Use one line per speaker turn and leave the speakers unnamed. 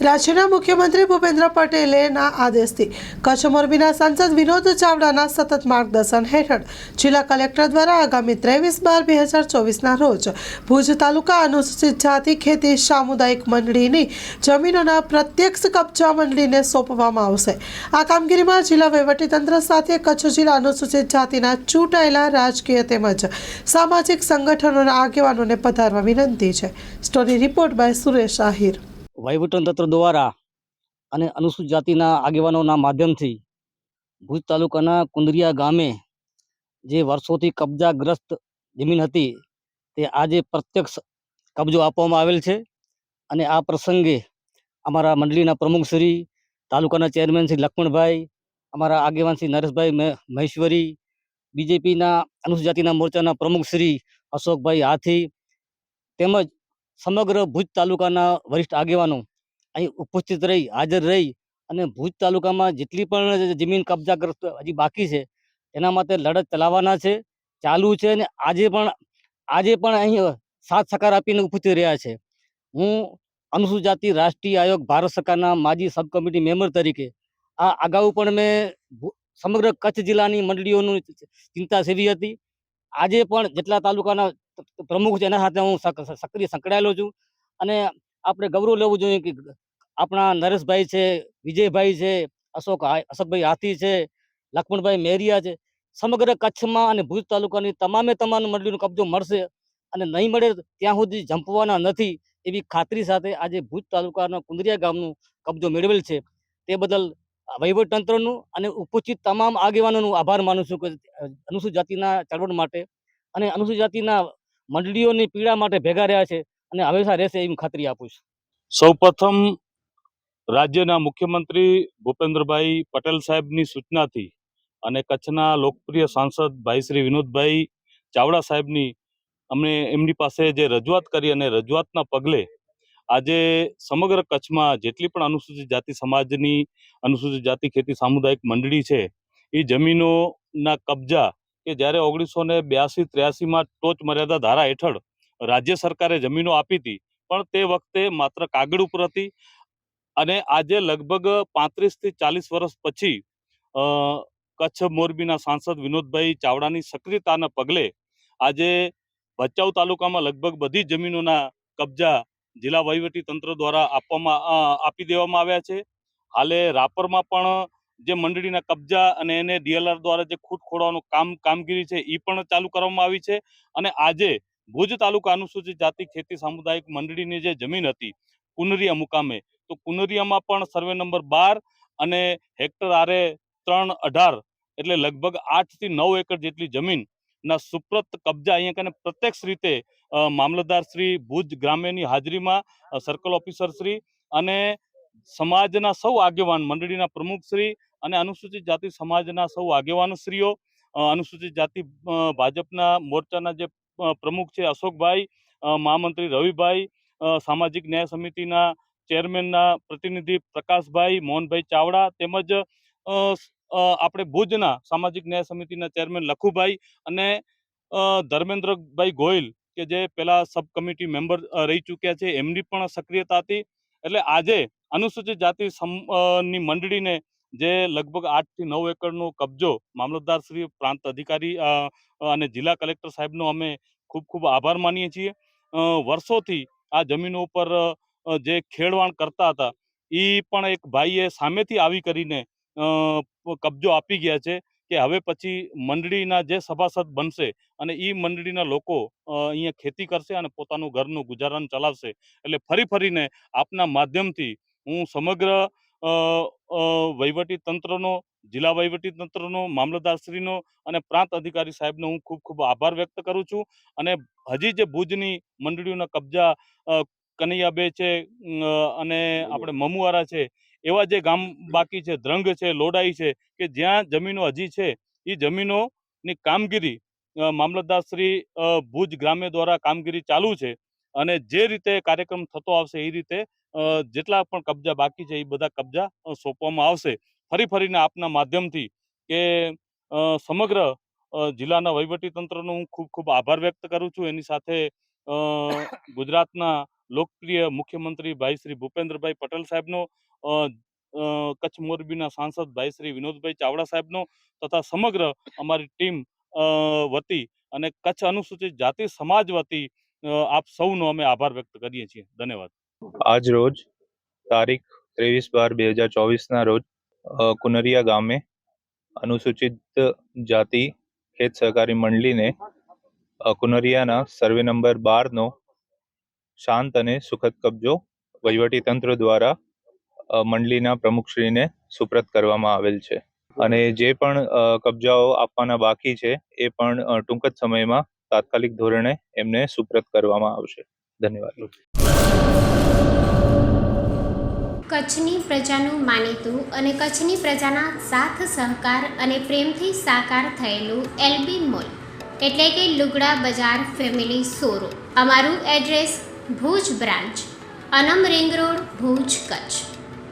રાજ્યના મુખ્યમંત્રી ભૂપેન્દ્ર પટેલેના આદેશથી કચ્છ મોરબીના સાંસદ વિનોદ ચાવડાના સતત માર્ગદર્શન હેઠળ જિલ્લા કલેક્ટર દ્વારા આગામી ત્રેવીસ બાર બે હજાર ચોવીસના રોજ ભુજ તાલુકા અનુસૂચિત જાતિ ખેતી સામુદાયિક મંડળીની જમીનોના પ્રત્યક્ષ કબજા મંડળીને સોંપવામાં આવશે. આ કામગીરીમાં જિલ્લા વહીવટીતંત્ર સાથે કચ્છ જિલ્લા અનુસૂચિત જાતિના ચૂંટાયેલા રાજકીય તેમજ સામાજિક સંગઠનોના આગેવાનોને પધારવા વિનંતી છે. Story report by Suresh Ahir.
વહીવટીતંત્ર દ્વારા અને અનુસૂચિત જાતિના આગેવાનોના માધ્યમથી ભુજ તાલુકાના કુંદરિયા ગામે જે વર્ષોથી કબજાગ્રસ્ત જમીન હતી, તે આજે પ્રત્યક્ષ કબજો આપવામાં આવેલ છે. અને આ પ્રસંગે અમારા મંડળીના પ્રમુખ શ્રી, તાલુકાના ચેરમેન શ્રી લક્ષ્મણભાઈ, અમારા આગેવાન શ્રી નરેશભાઈ મહે- મહેશ્વરી, બીજેપીના અનુસૂચિત જાતિના મોરચાના પ્રમુખ શ્રી અશોકભાઈ હાથી તેમજ સમગ્ર ભુજ તાલુકાના વરિષ્ઠ આગેવાનો અહીં ઉપસ્થિત રહી, હાજર રહી અને ભુજ તાલુકામાં જેટલી પણ જમીન કબજાગ્રસ્ત હજી બાકી છે, એના માટે લડત ચલાવવાના છે, ચાલુ છે અને આજે પણ આજે પણ અહીં સાથ સહકાર આપીને ઉપસ્થિત રહ્યા છે. હું અનુસૂચિત જાતિ રાષ્ટ્રીય આયોગ ભારત સરકારના માજી સબ કમિટી મેમ્બર તરીકે, આ અગાઉ પણ મેં સમગ્ર કચ્છ જિલ્લાની મંડળીઓનું ચિંતા સેવી હતી. આજે પણ જેટલા તાલુકાના પ્રમુખ છે એના સાથે હું સક- સક્રિય સંકળાયેલો છું. અને આપણે ગૌરવ લેવું જોઈએ કે આપણા નરેશભાઈ છે, વિજયભાઈ છે, અશોક અશોકભાઈ હાથી છે, લક્ષ્મણભાઈ મેરિયા છે, સમગ્ર કચ્છમાં અને ભુજ તાલુકાની તમામે તમામ મંડળીનો કબજો મળશે અને નહીં મળે ત્યાં સુધી જંપવાના નથી એવી ખાતરી સાથે આજે ભુજ તાલુકાના કુંદરિયા ગામનું કબજો મેળવેલ છે. તે બદલ વહીવટતંત્રનું અને ઉપસ્થિત તમામ આગેવાનોનું આભાર માનું છું કે અનુસૂચિત જાતિના ચળવળ માટે અને અનુસૂચિત જાતિના મંડળીઓની પીડા માટે ભેગા રહ્યા છે અને હંમેશા રહેશે એવી ખાતરી આપું છું.
સૌપ્રથમ રાજ્યના મુખ્યમંત્રી ભૂપેન્દ્રભાઈ પટેલ સાહેબની સૂચનાથી અને કચ્છના લોકપ્રિય સાંસદ ભાઈ શ્રી વિનોદભાઈ ચાવડા સાહેબની અમને એમની પાસે જે રજૂઆત કરી અને રજૂઆતના પગલે આજે સમગ્ર કચ્છમાં જેટલી પણ અનુસૂચિત જાતિ સમાજની અનુસૂચિત જાતિ ખેતી સામુદાયિક મંડળી છે, એ જમીનોના કબજા કે જ્યારે ઓગણીસો ને બ્યાસી ત્ર્યાસીમાં ટોચ મર્યાદા ધારા હેઠળ રાજ્ય સરકારે જમીનો આપી હતી, પણ તે વખતે માત્ર કાગળ ઉપર હતી અને આજે લગભગ પાંત્રીસથી ચાલીસ વર્ષ પછી કચ્છ મોરબીના સાંસદ વિનોદભાઈ ચાવડાની સક્રિયતાના પગલે આજે ભચાઉ તાલુકામાં લગભગ બધી જમીનોના કબજા જિલ્લા વહીવટી તંત્ર દ્વારા આપવામાં આપી દેવામાં આવ્યા છે. હાલે રાપરમાં પણ જે મંડળીના કબજા અને એને ડીએલઆર દ્વારા જે ખૂટ ખોડવાનું કામ, કામગીરી છે એ પણ ચાલુ કરવામાં આવી છે. અને આજે ભુજ તાલુકા અનુસૂચિત જાતિ ખેતી સામુદાયિક મંડળીની જે જમીન હતી, કુનરિયા મુકામે, તો કુનરિયામાં પણ સર્વે નંબર બાર અને હેક્ટર આરે ત્રણ અઢાર, એટલે લગભગ આઠથી નવ એકર જેટલી જમીનના સુપ્રત કબજા અહીંયા કને પ્રત્યક્ષ રીતે મામલતદાર શ્રી ભુજ ગ્રામ્યની હાજરીમાં સર્કલ ઓફિસર શ્રી અને સમાજના સૌ આગેવાન મંડળીના પ્રમુખ શ્રી અને અનુસૂચિત જાતિ સમાજના સૌ આગેવાનો શ્રીઓ અનુસૂચિત જાતિ ભાજપના મોરચાના જે પ્રમુખ છે અશોકભાઈ મહામંત્રી રવિભાઈ સામાજિક ન્યાય સમિતિના ચેરમેનના પ્રતિનિધિ પ્રકાશભાઈ, મોહનભાઈ ચાવડા તેમજ આપણે ભુજના સામાજિક ન્યાય સમિતિના ચેરમેન લખુભાઈ અને ધર્મેન્દ્રભાઈ ગોયલ, કે જે પેલા સબ કમિટી મેમ્બર રહી ચૂક્યા છે, એમની પણ સક્રિયતા હતી. એટલે આજે અનુસૂચિત જાતિ ની મંડળીને જે લગભગ આઠથી નવ એકરનો કબજો મામલતદાર શ્રી પ્રાંત અધિકારી અને જિલ્લા કલેક્ટર સાહેબનો અમે ખૂબ ખૂબ આભાર માનીએ છીએ. વર્ષોથી આ જમીનો ઉપર જે ખેડવાણ કરતા હતા એ પણ એક ભાઈએ સામેથી આવી કરીને કબજો આપી ગયા છે કે હવે પછી મંડળીના જે સભાસદ બનશે અને એ મંડળીના લોકો અહીંયા ખેતી કરશે અને પોતાનું ઘરનું ગુજારણ ચલાવશે. એટલે ફરી ફરીને આપના માધ્યમથી હું સમગ્ર વહીવટી તંત્રનો જિલ્લા વહીવટી તંત્રનો મામલતદારશ્રીનો અને પ્રાંત અધિકારી સાહેબનો હું ખૂબ ખૂબ આભાર વ્યક્ત કરું છું. અને હજી જે ભુજની મંડળીઓના કબજા કનૈયાબે છે અને આપણે મમુવારા છે એવા જે ગામ બાકી છે, ધ્રંગ છે, લોડાઈ છે કે જ્યાં જમીનો હજી છે એ જમીનોની કામગીરી મામલતદારશ્રી ભુજ ગ્રામ્ય દ્વારા કામગીરી ચાલુ છે અને જે રીતે કાર્યક્રમ થતો આવશે એ રીતે જેટલા પણ કબજા બાકી છે એ બધા કબજા સોંપવામાં આવશે. ફરી ફરીને આપના માધ્યમથી કે સમગ્ર જિલ્લાના વહીવટી તંત્રનો હું ખૂબ ખૂબ આભાર વ્યક્ત કરું છું. એની સાથે ગુજરાતના લોકપ્રિય મુખ્યમંત્રી ભાઈ શ્રી ભૂપેન્દ્રભાઈ પટેલ સાહેબનો કચ્છ મોરબીના સાંસદ ભાઈ શ્રી વિનોદભાઈ ચાવડા સાહેબનો તથા સમગ્ર અમારી ટીમ વતી અને કચ્છ અનુસૂચિત જાતિ સમાજ વતી આપ સૌનો અમે આભાર વ્યક્ત કરીએ છીએ. ધન્યવાદ.
આજ રોજ તારીખ ત્રેવીસ બાર બે હજાર ચોવીસના રોજ કુનરિયા ગામે અનુસૂચિત જાતિ ખેત સહકારી મંડળીને કુનરિયાના સર્વે નંબર બારનો શાંત અને સુખદ કબજો વહીવટી તંત્ર દ્વારા મંડળીના પ્રમુખશ્રીને સુપ્રત કરવામાં આવેલ છે. અને જે પણ કબજાઓ આપવાના બાકી છે, એ પણ ટૂંક જ સમયમાં તાત્કાલિક ધોરણે એમને સુપ્રત કરવામાં આવશે. ધન્યવાદ.
કચ્છની પ્રજાનું માનીતું અને કચ્છની પ્રજાના સાથ, સહકાર અને પ્રેમથી સાકાર થયેલું એલબી મોલ, એટલે કે લુગડા બજાર ફેમિલી શોરૂમ. અમારું address Bhuj branch, Anam ring road, Bhuj Kutch.